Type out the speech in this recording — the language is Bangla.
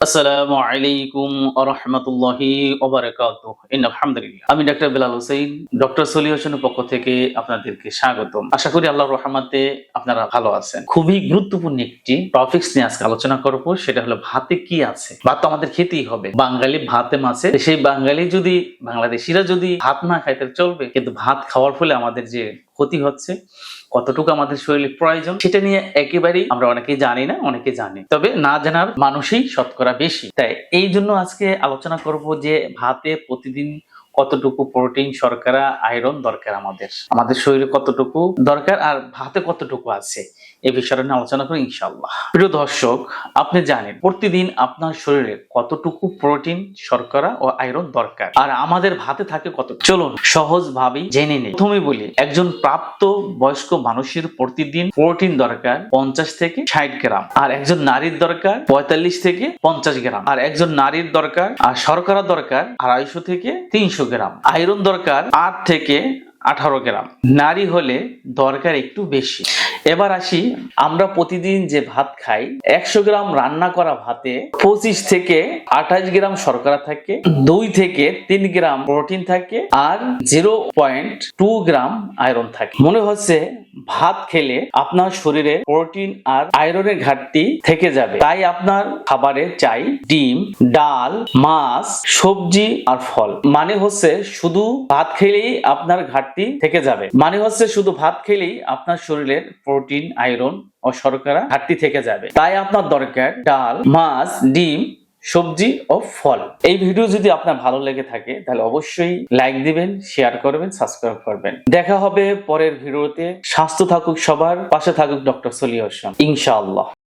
আসসালামু আলাইকুম রহমতুল্লাহি আলহামদুলিল্লাহ। আমি ডাক্তার বেলাল হোসেন, ডক্টর সলিউশনের পক্ষ থেকে আপনাদেরকে স্বাগতম। আশা করি আল্লাহর রহমাতে আপনারা ভালো আছেন। খুবই গুরুত্বপূর্ণ একটি টপিকস নিয়ে আজকে আলোচনা করব, সেটা হলো ভাতে কি আছে? ভাত তো আমাদের খেতেই হবে। বাঙালি ভাতে মাছে, সেই বাঙালি যদি, বাংলাদেশিরা যদি ভাত না খায়, তাহলে চলবে। কিন্তু ভাত খাওয়ার ফলে আমাদের যে ক্ষতি হচ্ছে, কতটুকু আমাদের শরীরে প্রয়োজন, সেটা নিয়ে একেবারেই আমরা অনেকেই জানি না, অনেকে জানি। তবে না জানার মানুষই শতকরা বেশি। তাই এই জন্য আজকে আলোচনা করব যে ভাতে প্রতিদিন কতটুকু প্রোটিন শর্করা আয়রন দরকার আমাদের? আমাদের শরীরে কতটুকু দরকার আর ভাতে কতটুকু আছে? এই বিষয়টা নিয়ে আলোচনা করি ইনশাল্লাহ প্রিয় দর্শক, আপনি জানেন প্রতিদিন আপনার শরীরে কতটুকু প্রোটিন শর্করা ও আয়রন দরকার? আর আমাদের ভাতে থাকে কত চলুন সহজ ভাবেই জেনে নিই। প্রথমে বলি, একজন প্রাপ্ত বয়স্ক মানুষের প্রতিদিন প্রোটিন দরকার পঞ্চাশ থেকে ষাট গ্রাম। আর একজন নারীর দরকার পঁয়তাল্লিশ থেকে পঞ্চাশ গ্রাম। আর একজন নারীর দরকার আর শর্করা দরকার আড়াইশো থেকে তিনশো গ্রাম। আয়রন দরকার আট থেকে আঠারো গ্রাম। নারী হলে দরকার একটু বেশি। এবার আসি, আমরা প্রতিদিন যে ভাত খাই, একশো গ্রাম রান্না করা ভাতে পঁচিশ থেকে আঠাশ গ্রাম শর্করা থাকে, দুই থেকে তিন গ্রাম প্রোটিন থাকে, আর zero point two gram iron থাকে। মনে হচ্ছে ভাত খেলে আপনার শরীরে প্রোটিন আর আয়রনের ঘাটতি থেকে যাবে। তাই আপনার খাবারে চাই ডিম, ডাল, মাছ, সবজি আর ফল। মানে হচ্ছে শুধু ভাত খেলেই আপনার ঘাটতি থেকে যাবে। মানে হচ্ছে শুধু ভাত খেলেই আপনার শরীরের প্রোটিন, আয়রন ও শর্করা ঘাটতি থেকে যাবে। তাই আপনার দরকার ডাল, মাছ, ডিম, সবজি ও ফল। এই ভিডিও যদি আপনার ভালো লেগে থাকে, তাহলে অবশ্যই লাইক দিবেন, শেয়ার করবেন, সাবস্ক্রাইব করবেন। দেখা হবে পরের ভিডিওতে। স্বাস্থ্য থাকুক সবার, পাশে থাকুক ডক্টর সলিউশন। ইনশাআল্লাহ।